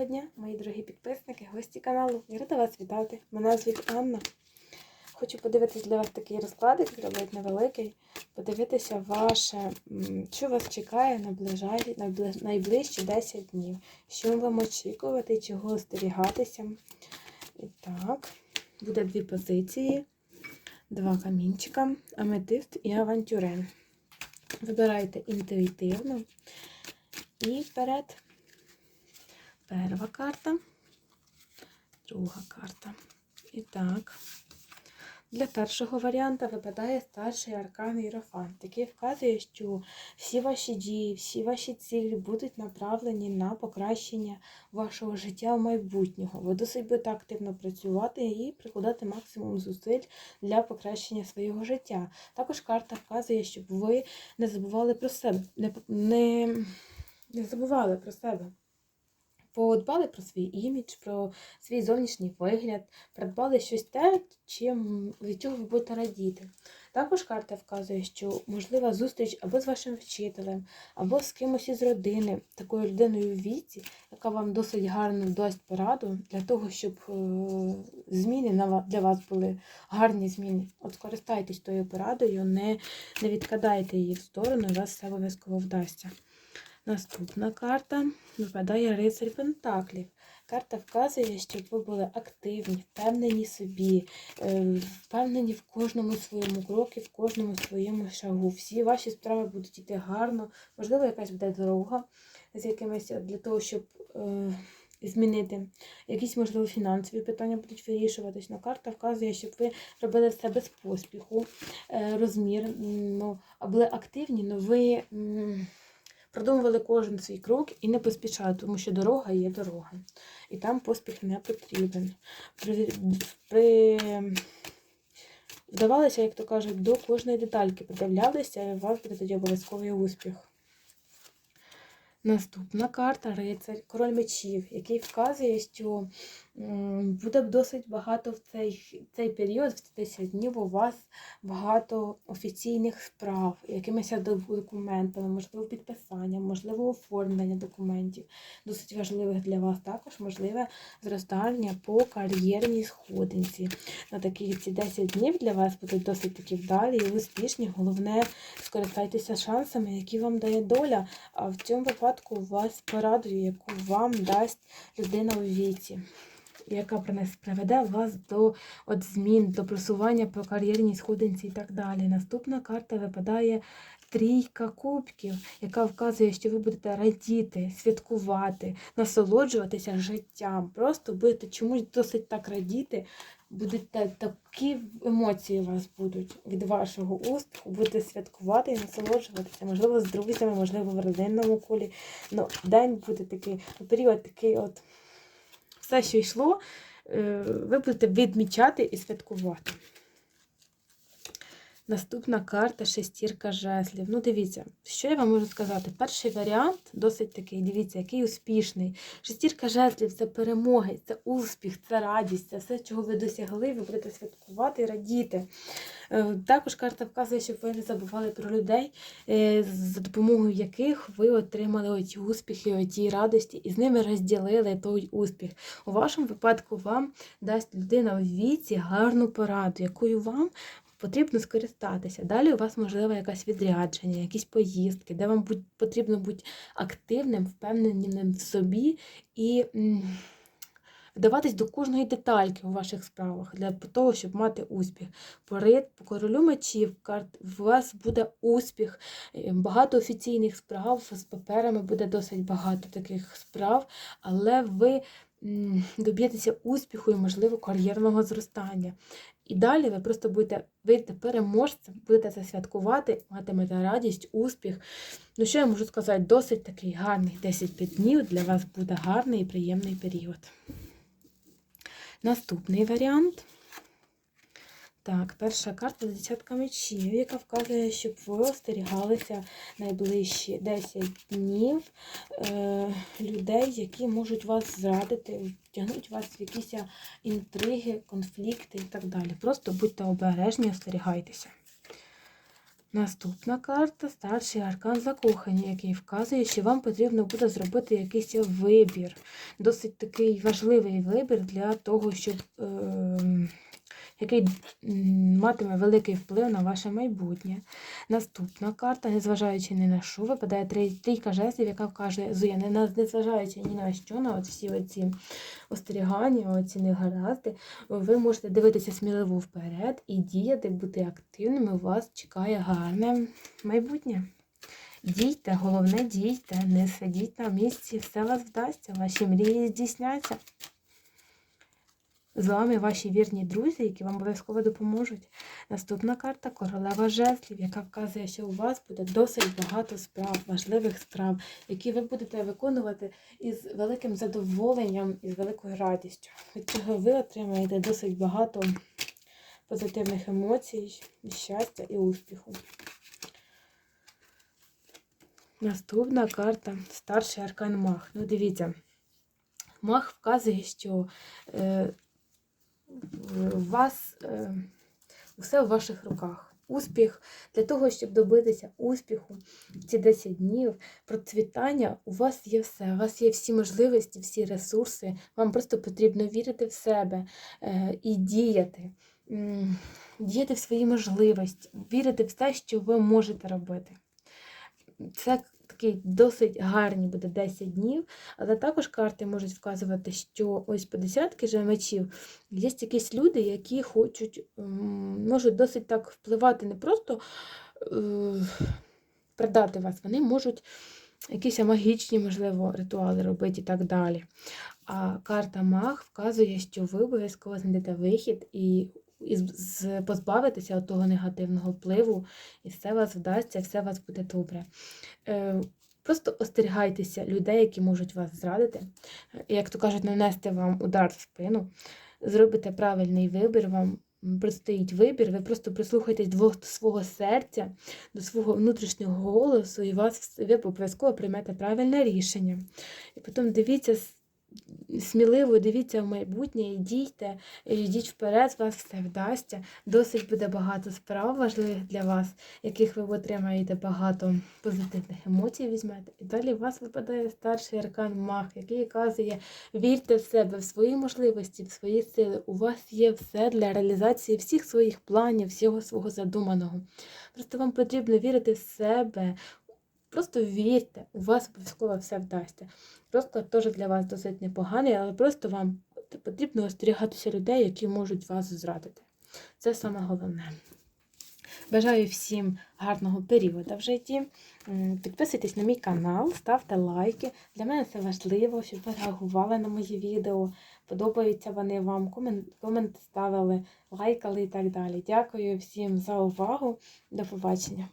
Доброго дня, мої дорогі підписники, гості каналу. Я рада вас вітати. Мене звуть Анна. Хочу подивитись для вас такий розкладик, зробити невеликий. Подивитися ваше, що вас чекає на найближчі 10 днів. Що вам очікувати, чого остерігатися. І так, буде дві позиції, два камінчика, аметист і авантюрин. Вибирайте інтуїтивно. І вперед. Перша карта, друга карта. І так, для першого варіанта випадає старший аркан Єрофант, який вказує, що всі ваші дії, всі ваші цілі будуть направлені на покращення вашого життя в майбутнього. Ви досить будете активно працювати і прикладати максимум зусиль для покращення свого життя. Також карта вказує, щоб ви не забували про себе, не, не, не забували про себе. Подбали про свій імідж, про свій зовнішній вигляд, придбали щось те, чим, від чого ви будете радіти. Також карта вказує, що можлива зустріч або з вашим вчителем, або з кимось із родини, такою людиною в віці, яка вам досить гарно дасть пораду для того, щоб е, зміни для вас були гарні зміни. От скористайтесь тою порадою, не, не відкидайте її в сторону, і вас все обов'язково вдасться. Наступна карта випадає рицарь Пентаклів. Карта вказує, щоб ви були активні, впевнені собі, е, впевнені в кожному своєму крокі, в кожному своєму шагу. Всі ваші справи будуть йти гарно. Можливо, якась буде дорога з якимись для того, щоб е, змінити. Якісь, можливо, фінансові питання будуть вирішуватись. Но карта вказує, щоб ви робили все без поспіху, е, розмірно, були активні, але ви. Продумували кожен свій крок і не поспішали, тому що дорога є дорога. І там поспіх не потрібен. При. Вдавалися, як то кажуть, до кожної детальки придивлялися, і у вас буде тоді обов'язковий успіх. Наступна карта рицарь, король мечів, який вказує, що буде досить багато в цей, цей період, в ці 10 днів, у вас багато офіційних справ, якимись документами, можливо, підписання, можливо, оформлення документів, досить важливих для вас. Також можливе зростання по кар'єрній сходинці. На такі ці 10 днів для вас будуть досить такі вдалі і успішні. Головне, скористайтеся шансами, які вам дає доля. А в цьому випадку вас порадою, яку вам дасть людина у віці. Яка приведе вас до от змін, до просування по кар'єрній сходинці і так далі. Наступна карта випадає трійка кубків, яка вказує, що ви будете радіти, святкувати, насолоджуватися життям. Просто будете чомусь досить так радіти, будете такі емоції у вас будуть від вашого успіху, будете святкувати і насолоджуватися, можливо, з друзями, можливо, в родинному колі. Ну, день буде такий, ну, період такий от все, що йшло, е, ви будете відмічати і святкувати. Наступна карта шестірка жезлів. Ну, дивіться, що я вам можу сказати? Перший варіант досить такий, дивіться, який успішний. Шестірка жезлів це перемоги, це успіх, це радість, це все, чого ви досягли, ви будете святкувати і радіти. Е, Також карта вказує, щоб ви не забували про людей, е, за допомогою яких ви отримали оті успіхи, оті радості, і з ними розділили той успіх. У вашому випадку вам дасть людина в віці гарну пораду, якою вам потрібно скористатися. Далі у вас можливо якась відрядження, якісь поїздки, де вам потрібно бути активним, впевненим в собі і вдаватись до кожної детальки у ваших справах для того, щоб мати успіх. По, по королю мечів карт у вас буде успіх, е, багато офіційних справ з паперами буде досить багато таких справ, але ви доб'єтеся успіху і, можливо, кар'єрного зростання. І далі ви просто будете вийти переможцем, будете це святкувати, матимете радість, успіх. Ну, що я можу сказати, досить такий гарний 10 днів для вас буде гарний і приємний період. Наступний варіант. Так, перша карта десятка мечів, яка вказує, щоб ви остерігалися найближчі 10 днів е, людей, які можуть вас зрадити, втягнуть вас в якісь інтриги, конфлікти і так далі. Просто будьте обережні, остерігайтеся. Наступна карта старший аркан закохання, який вказує, що вам потрібно буде зробити якийсь вибір. Досить такий важливий вибір для того, щоб е, який матиме великий вплив на ваше майбутнє. Наступна карта, незважаючи ні на що, випадає трійка жезлів, яка вкаже на- незважаючи ні на що, на от всі оці остерігання, оці негаразди, ви можете дивитися сміливо вперед і діяти, бути активними. У вас чекає гарне майбутнє. Дійте, головне дійте, не сидіть на місці, все вас вдасться, ваші мрії здійсняться. З вами ваші вірні друзі, які вам обов'язково допоможуть. Наступна карта королева жезлів, яка вказує, що у вас буде досить багато справ, важливих справ, які ви будете виконувати із великим задоволенням і з великою радістю. Від цього ви отримаєте досить багато позитивних емоцій, щастя і успіху. Наступна карта старший аркан Мах. Ну, дивіться, Мах вказує, що е, у вас е, все в ваших руках. Успіх для того, щоб добитися успіху ці 10 днів, процвітання, у вас є все. У вас є всі можливості, всі ресурси. Вам просто потрібно вірити в себе е, і діяти. Діяти в свої можливості, вірити в те, що ви можете робити. Це такий досить гарні буде 10 днів, але також карти можуть вказувати, що ось по десятки же мечів є якісь люди, які хочуть, можуть досить так впливати не просто е, продати вас, вони можуть якісь магічні, можливо, ритуали робити і так далі. А карта Маг вказує, що ви обов'язково знайдете вихід і, і від того негативного впливу, і все вас вдасться, все у вас буде добре. Е, Просто остерігайтеся людей, які можуть вас зрадити. Е, Як то кажуть, нанести вам удар в спину. Зробите правильний вибір, вам предстоїть вибір, ви просто прислухайтесь до свого серця, до свого внутрішнього голосу, і вас ви обов'язково приймете правильне рішення. І потім дивіться сміливо, дивіться в майбутнє і дійте, йдіть вперед, вас все вдасться. Досить буде багато справ важливих для вас, яких ви отримаєте багато позитивних емоцій, візьмете. І далі у вас випадає старший аркан Мах, який казує, вірте в себе, в свої можливості, в свої сили. У вас є все для реалізації всіх своїх планів, всього свого задуманого. Просто вам потрібно вірити в себе. Просто вірте, у вас обов'язково все вдасться. Розклад теж для вас досить непоганий, але просто вам потрібно остерігатися людей, які можуть вас зрадити. Це саме головне. Бажаю всім гарного періоду в житті. Підписуйтесь на мій канал, ставте лайки. Для мене це важливо, щоб ви реагували на мої відео. Подобаються вони вам, комен- коменти ставили, лайкали і так далі. Дякую всім за увагу. До побачення.